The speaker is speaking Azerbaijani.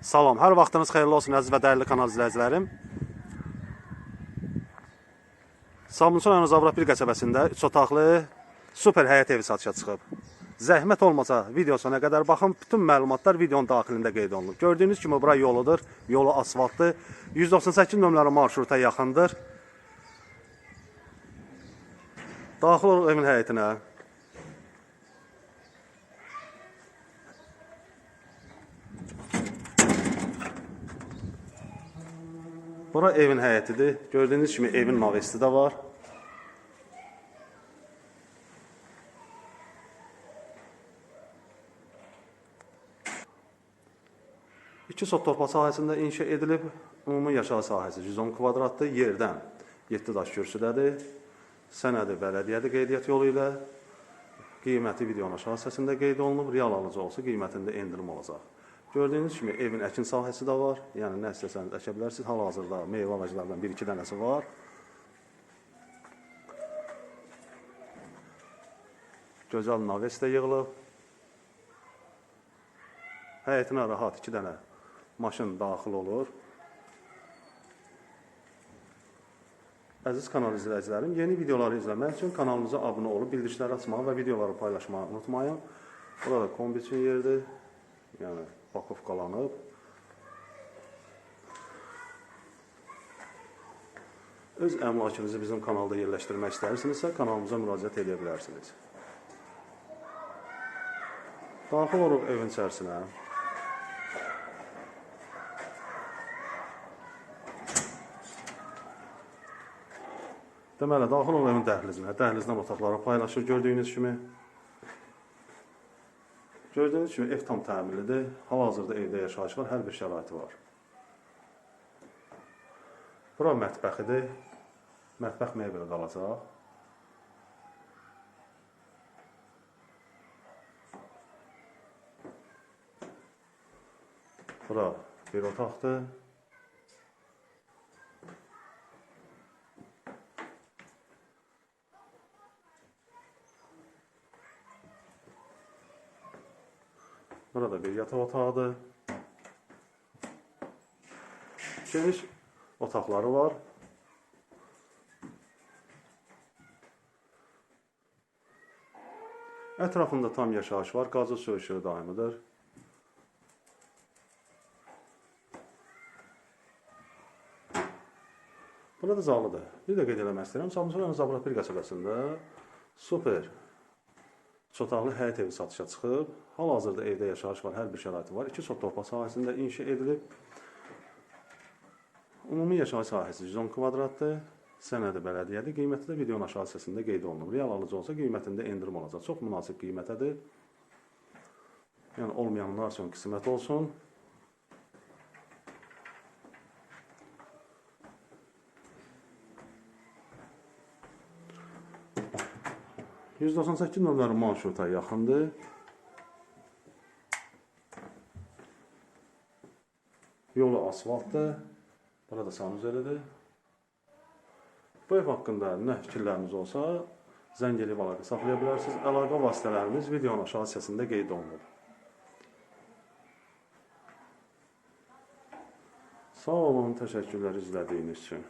Salam, hər vaxtınız xeyirli olsun əziz və dəyərli kanal izləyicilərim. Samsun rayonu Zavrapil qəsəbəsində 3 otaqlı super həyət evi satışa çıxıb. Zəhmət olmasa video sona qədər baxın, bütün məlumatlar videonun daxilində qeyd olunub. Gördüyünüz kimi bura yoludur, yolu asfaltdır. 198 nömrəli marşruta yaxındır. Daxil olun evin həyətinə. Bura evin həyətidir. Gördüyünüz kimi evin navesti də var. İki sot torpaq sahəsində inşa edilib. Ümumi yaşayış sahəsi 110 kvadratdır. Yerdən 7 daş kürsüdədir. Sənədi bələdiyyədir qeydiyyat yolu ilə. Qiyməti videonun aşağı hissəsində qeyd olunub. Real alıcı olsa qiymətində endirim olacaq. Gördüyünüz kimi evin əkin sahəsi də var. Yəni nə istəsəniz əkə bilərsiniz. Hal-hazırda meyvə ağaclarından 1-2 dənəsi var. Gözəl naves də yığılıb. Həyətinə rahat 2 dənə maşın daxil olur. Əziz kanal izləyicilərim, yeni videoları izləmək üçün kanalımıza abunə olub, bildirişləri açmağı və videoları paylaşmağı unutmayın. Burada kombi üçün yerdir. Yəni pakovkalanıb. Öz əmlakınızı bizim kanalda yerləşdirmək istəyirsinizsə, kanalımıza müraciət edə bilərsiniz. Daxil oluruq evin içərisinə. Deməli, daxil oluruq evin dəhlizinə. Dəhlizdən otaqları paylaşır gördüyünüz kimi. Gördüyünüz kimi ev tam təmirlidir. Hal-hazırda evdə yaşayış var, hər bir şəraiti var. Bura mətbəxidir. Mətbəx mebeli qalacaq. Bura bir otaqdır. Burada bir yataq otağıdır. Geniş otaqları var. Ətrafında tam yaşayış var. Qazı işığı daimidir. Burada zalıdır. Bir də qeyd eləmək istəyirəm. Samsun rayonu Zabrat bir qəsəbəsində super Çotaqlı həyət evi satışa çıxıb. Hal-hazırda evdə yaşayış var, hər bir şəraiti var. 2 sot torpaq sahəsində inşa edilib. Ümumi yaşayış sahəsi 110 kvadratdır. Sənədi bələdiyyədir. Qiyməti də videonun aşağı hissəsində qeyd olunub. Real alıcı olsa qiymətində endirim olacaq. Çox münasib qiymətədir. Yəni olmayanlar üçün qismət olsun. %98 nömrəli marşruta yaxındır. Yolu asfaltdır. Burada sanuzelidir. Bu ev haqqında nə fikirləriniz olsa, zəng edib əlaqə saxlaya bilərsiniz. Əlaqə vasitələrimiz videonun aşağı hissəsində qeyd olunur. Sağ olun, təşəkkürlər izlədiyiniz üçün.